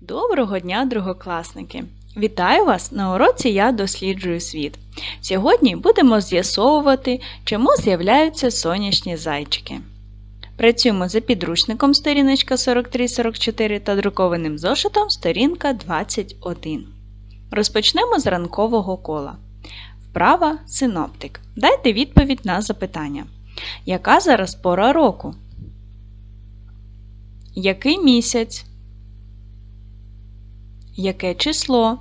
Доброго дня, другокласники! Вітаю вас на уроці Я досліджую світ. Сьогодні будемо з'ясовувати, чому з'являються сонячні зайчики. Працюємо за підручником сторіночка 43-44 та друкованим зошитом сторінка 21. Розпочнемо з ранкового кола. Вправа синоптик. Дайте відповідь на запитання. Яка зараз пора року? Який місяць? Яке число?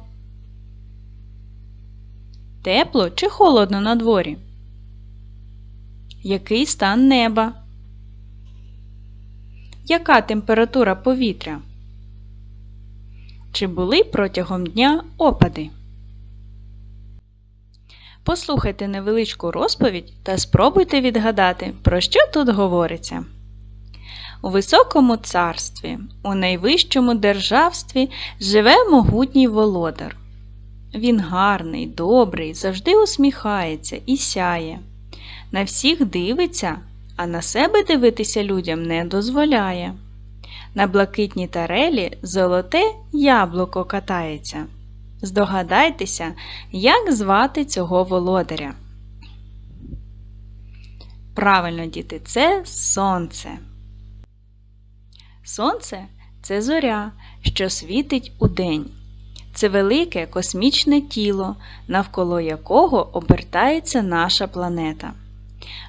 Тепло чи холодно на дворі? Який стан неба? Яка температура повітря? Чи були протягом дня опади? Послухайте невеличку розповідь та спробуйте відгадати, про що тут говориться. У високому царстві, у найвищому державстві живе могутній володар. Він гарний, добрий, завжди усміхається і сяє. На всіх дивиться, а на себе дивитися людям не дозволяє. На блакитній тарелі золоте яблуко катається. Здогадайтеся, як звати цього володаря. Правильно, діти, це сонце. Сонце це зоря, що світить удень. Це велике космічне тіло, навколо якого обертається наша планета.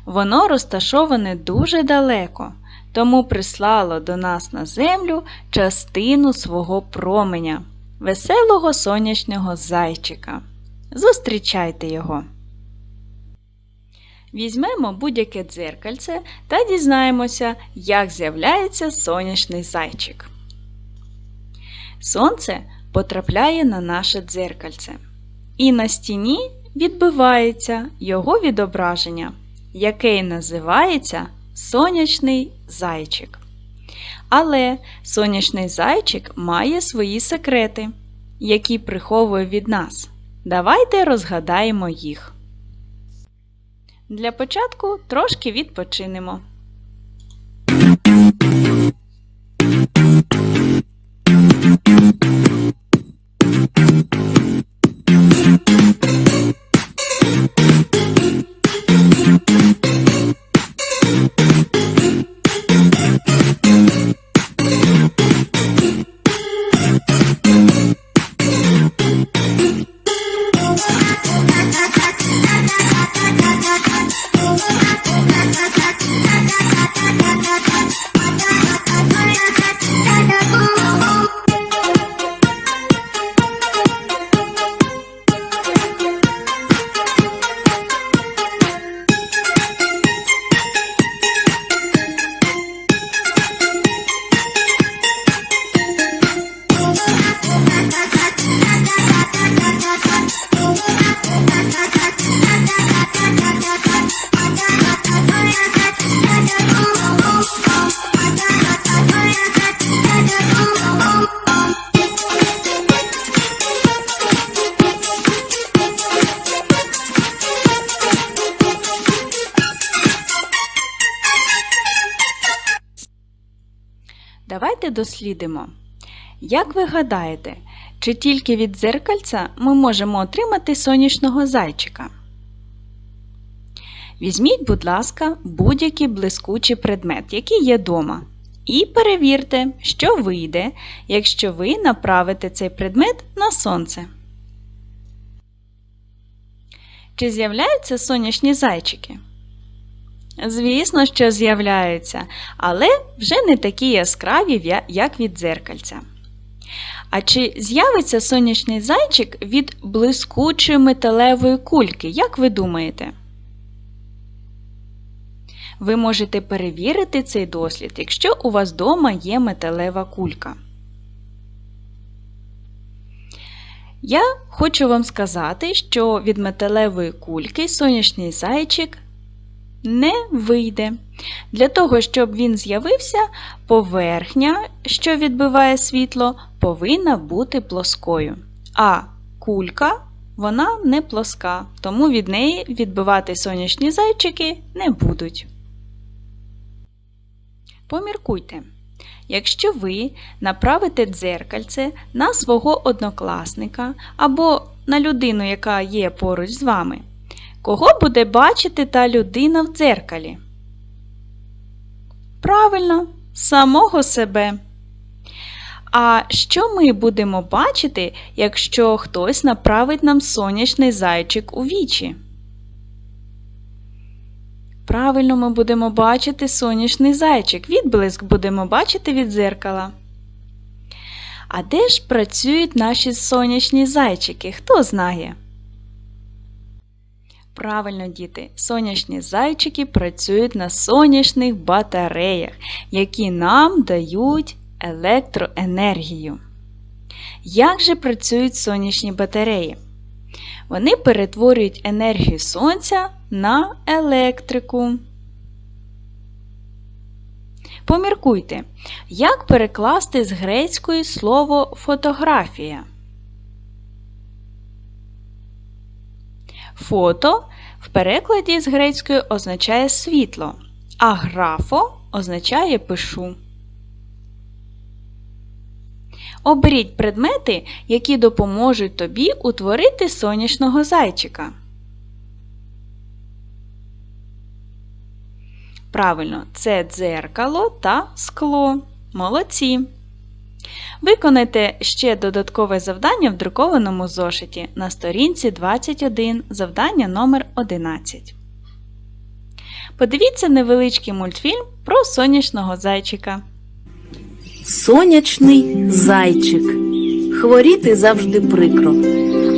Воно розташоване дуже далеко, тому прислало до нас на Землю частину свого променя, веселого сонячного зайчика. Зустрічайте його! Візьмемо будь-яке дзеркальце та дізнаємося, як з'являється сонячний зайчик. Сонце потрапляє на наше дзеркальце. І на стіні відбивається його відображення, яке й називається сонячний зайчик. Але сонячний зайчик має свої секрети, які приховує від нас. Давайте розгадаємо їх. Для початку трошки відпочинемо. Дослідимо. Як ви гадаєте, чи тільки від дзеркальця ми можемо отримати сонячного зайчика? Візьміть, будь ласка, будь-який блискучий предмет, який є вдома, і перевірте, що вийде, якщо ви направите цей предмет на сонце. Чи з'являються сонячні зайчики? Звісно, що з'являються, але вже не такі яскраві, як від дзеркальця. А чи з'явиться сонячний зайчик від блискучої металевої кульки, як ви думаєте? Ви можете перевірити цей дослід, якщо у вас вдома є металева кулька. Я хочу вам сказати, що від металевої кульки сонячний зайчик не вийде. Для того, щоб він з'явився, поверхня, що відбиває світло, повинна бути плоскою. А кулька вона не плоска, тому від неї відбивати сонячні зайчики не будуть. Поміркуйте, Якщо ви направите дзеркальце на свого однокласника або на людину, яка є поруч з вами, кого буде бачити та людина в дзеркалі? Правильно, самого себе. А що ми будемо бачити, якщо хтось направить нам сонячний зайчик у вічі? Правильно, ми будемо бачити сонячний зайчик. Відблиск будемо бачити від дзеркала. А де ж працюють наші сонячні зайчики? Хто знає? Правильно, діти, сонячні зайчики працюють на сонячних батареях, які нам дають електроенергію. Як же працюють сонячні батареї? Вони перетворюють енергію сонця на електрику. Поміркуйте, як перекласти з грецької слово фотографія? Фото в перекладі з грецької означає світло, а графо означає пишу. Оберіть предмети, які допоможуть тобі утворити сонячного зайчика. Правильно, це дзеркало та скло. Молодці. Виконайте ще додаткове завдання в друкованому зошиті на сторінці 21, завдання номер 11. Подивіться невеличкий мультфільм про сонячного зайчика. Сонячний зайчик. Хворіти завжди прикро,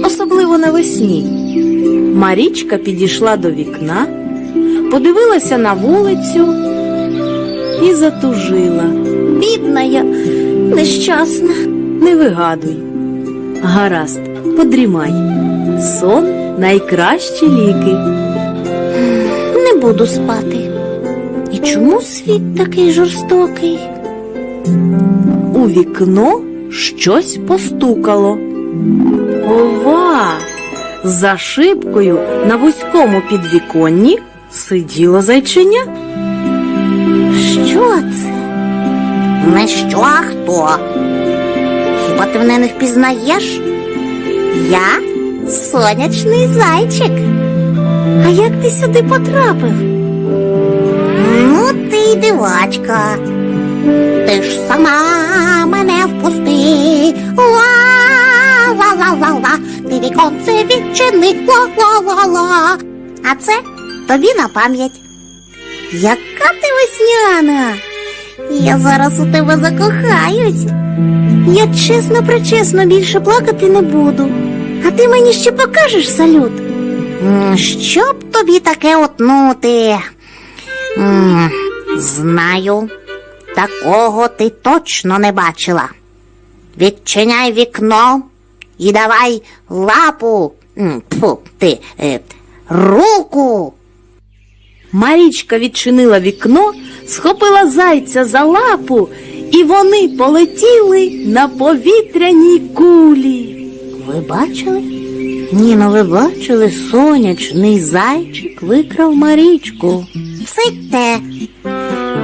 особливо навесні. Марічка підійшла до вікна, подивилася на вулицю і затужила. Бідна я, нещасна. Не вигадуй. Гаразд, подрімай. Сон найкращі ліки. Не буду спати. І чому світ такий жорстокий? У вікно щось постукало. Ова! За шибкою на вузькому підвіконні сиділо зайчиня. Що це? Не що, а хто? Хіба ти мене не впізнаєш? Я сонячний зайчик. А як ти сюди потрапив? Ну, ти й дивачка. Ти ж сама мене впусти. Ла-ла-ла-ла-ла. Ти віконце відчини. Ла-ла-ла-ла. А це тобі на пам'ять. Яка ти весняна? Я зараз у тебе закохаюсь. Я чесно причесно більше плакати не буду. А ти мені ще покажеш салют? Щоб тобі таке отнути? Знаю, такого ти точно не бачила. Відчиняй вікно і давай лапу. Тьфу, ти, е, руку. Марічка відчинила вікно, схопила зайця за лапу, і вони полетіли на повітряній кулі. Ви бачили? Ні, ну ви бачили, сонячний зайчик викрав Марічку. Сидьте,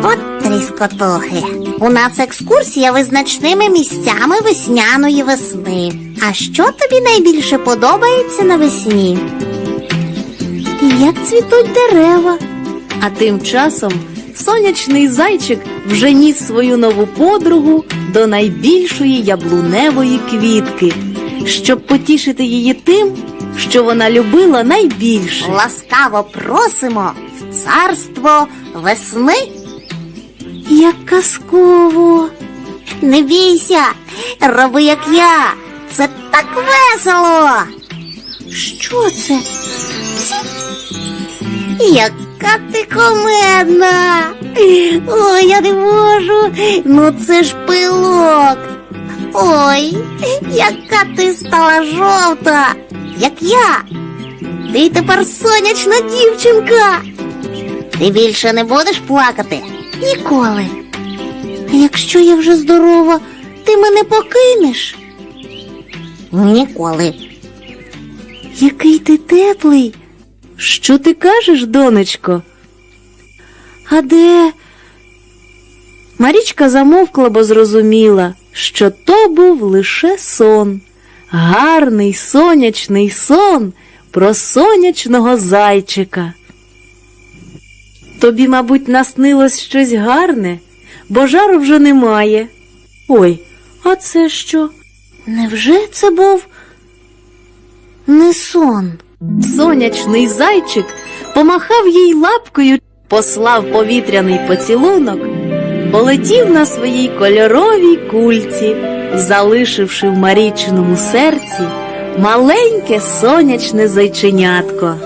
от тріскотухи. У нас екскурсія визначними місцями весняної весни. А що тобі найбільше подобається навесні? Як цвітуть дерева. А тим часом сонячний зайчик вже ніс свою нову подругу до найбільшої яблуневої квітки, щоб потішити її тим, що вона любила найбільше. Ласкаво просимо в царство весни. Як казково! Не бійся, роби як я. Це так весело. Що це? Ці? Яка ти комедна. Ой, я не можу. Ну це ж пилок. Ой, яка ти стала жовта, як я. Ти тепер сонячна дівчинка. Ти більше не будеш плакати? Ніколи. Якщо я вже здорова, ти мене покинеш? Ніколи. Який ти теплий. Що ти кажеш, донечко? А де? Марічка замовкла, бо зрозуміла, що то був лише сон. Гарний сонячний сон про сонячного зайчика. Тобі, мабуть, наснилось щось гарне, бо жару вже немає. Ой, а це що? Невже це був не сон? Сонячний зайчик помахав їй лапкою, послав повітряний поцілунок, полетів на своїй кольоровій кульці, залишивши в Марічному серці маленьке сонячне зайченятко.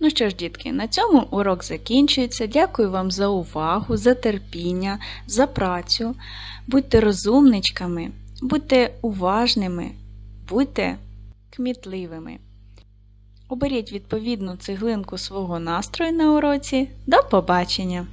Ну що ж, дітки, на цьому урок закінчується. Дякую вам за увагу, за терпіння, за працю. Будьте розумничками, будьте уважними, будьте кмітливими. Оберіть відповідну цеглинку свого настрою на уроці. До побачення!